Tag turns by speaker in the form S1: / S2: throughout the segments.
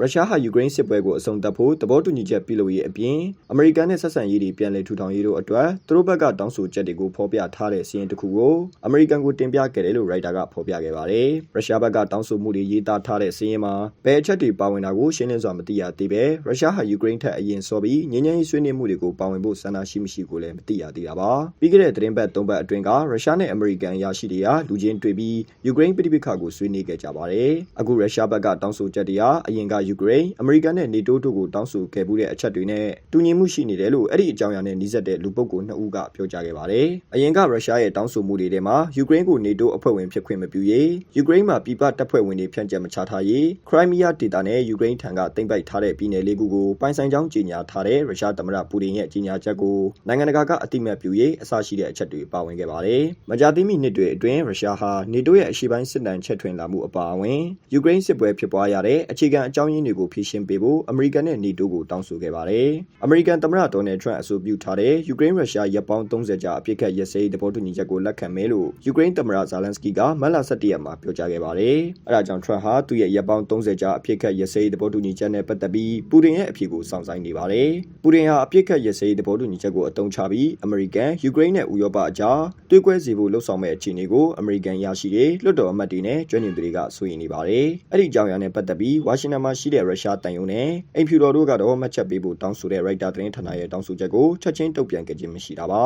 S1: ရုရှားဟာယူကရိန်းစစ်ပွဲကိုအဆုံးသတ်ဖို့သဘောတူညီချက်ပြုလုပ်ရေးအပြင်အမေရိကန်နဲ့ဆက်ဆံရေးတွေပြန်လည်ထူထောင်ရေးတို့အတွက်သူတို့ဘက်ကတောင်းဆိုချက်တွေကိုဖော်ပြထားတဲ့စီးရင်တစ်ခုကိုအမေရိကန်ကိုတင်ပြခဲ့တယ်လို့ရိုက်တာကဖော်ပြခဲ့ပါတယ်။ရုရှားဘက်ကတောင်းဆိုမှုတွေရေးသားထားတဲ့စီးရင်မှာဘယ်အချက်တွေပါဝင်တာကိုရှင်းလင်းစွာမသိရသေးပဲရုရှားဟာယူကရိန်းထက်အရင်စောပြီးငြင်းငြင်းရေးဆွေးနွေးမှုတွေကိုပါဝင်ဖို့ဆန္ဒရှိမရှိကိုလည်းမသိရသေးတာပါ။ပြီးခဲ့တဲ့သတင်းပတ်၃ပတ်အတွင်းကရုရှားနဲ့အမေရိကန်ရရှိတွေကလူချင်းတွေ့ပြီးယူကရိန်းပြည်ပခါကိုဆွေးနွေးခဲ့ကြပါတယ်။အခုရုရှားဘက်ကတောင်းဆိုချက်တွေဟာအရင်ကယူကရိန်းအမေရိကန်နဲ့နေတိုးတို့ကိုတောင်းဆိုခဲ့မှုတဲ့အချက်တွေနဲ့တူညီမှုရှိနေတယ်လို့အဲ့ဒီအကြောင်းအရာနဲ့နှိစက်တဲ့လူပုဂ္ဂိုလ်နှစ်ဦးကပြောကြားခဲ့ပါတယ်။အရင်ကရုရှားရဲ့တောင်းဆိုမှုတွေထဲမှာယူကရိန်းကိုနေတိုးအဖွဲ့ဝင်ဖြစ်ခွင့်မပြုရေးယူကရိန်းမှာပြည်ပတပ်ဖွဲ့ဝင်တွေဖြန့်ကျက်မချထားရေးခရိုင်းမီးယားဒေသနဲ့ယူကရိန်းထံကတင်ပိုက်ထားတဲ့ပြည်နယ်လေးခုကိုပိုင်ဆိုင်ကြောင်းကြေညာထားတဲ့ရုရှားသမ္မတပူတင်ရဲ့ကြေညာချက်ကိုနိုင်ငံတကာကအတိမတ်ပြုရေးအစရှိတဲ့အချက်တွေပါဝင်ခဲ့ပါတယ်။မကြာသေးမီနှစ်တွေအတွင်းရုရှားဟာနေတိုးရဲ့အရှေ့ပိုင်းစစ်တမ်းချက်ထွင်လာမှုအပါအဝင်ယူကရိန်းစစ်ပွဲဖြစ်ပွားရတဲ့အခြေခံအကြောင်းရင်းတွေကိုဖြေရှင်းပေးဖို့အမေရိကန်နဲ့နေတိုးကိုတောင်းဆိုခဲ့ပါတယ်။အမေရိကန်သမ္မတဒေါ်နယ်ထရန့်အဆိုပြုထားတဲ့ယူကရိန်းရုရှားရပ်ပေါင်း30ကြာအပြစ်ခတ်ရစဲရေးသဘောတူညီချက်ကိုလက်ခံမယ်လို့ယူကရိန်းသမ္မတဇာလန်စကီကမတ်လ17ရက်မှာပြောကြားခဲ့ပါတယ်။အဲဒါကြောင့်ထရန့်ဟာသူ့ရဲ့ရပ်ပေါင်း30ကြာအပြစ်ခတ်ရစဲရေးသဘောတူညီချက်နဲ့ပတ်သက်ပြီးပူတင်ရဲ့အဖြေကိုစောင့်ဆိုင်းနေပါတယ်။ပူတင်ဟာအပြစ်ခတ်ရစဲရေးသဘောတူညီချက်ကိုအသုံးချပြီးအမေရိကန်ယူကရိန်းနဲ့ဥရောပအကြားတွေးကွဲစေဖို့လှုံ့ဆော်မဲ့အခြေအနေကိုအမေရိကန်ရရှိတဲ့လွှတ်တော်အမတ်တွေနဲ့ကျွမ်းကျင်သူတွေကစိုးရိမ်နေပါတယ်။အဲ့ဒီအကြောင်းအရာနဲ့ပတ်သက်ပြီးဝါရှင်တန်မှာရှိတဲ့ရုရှားတန်ယုံနဲ့အိမ်ဖြူတော်တို့ကတော့မှတ်ချက်ပေးဖို့တောင်းဆိုတဲ့ရိုက်တာသတင်းဌာနရဲ့တောင်းဆိုချက်ကိုချက်ချင်းတုံ့ပြန်ခဲ့ခြင်းမရှိတာပါ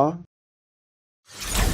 S1: ။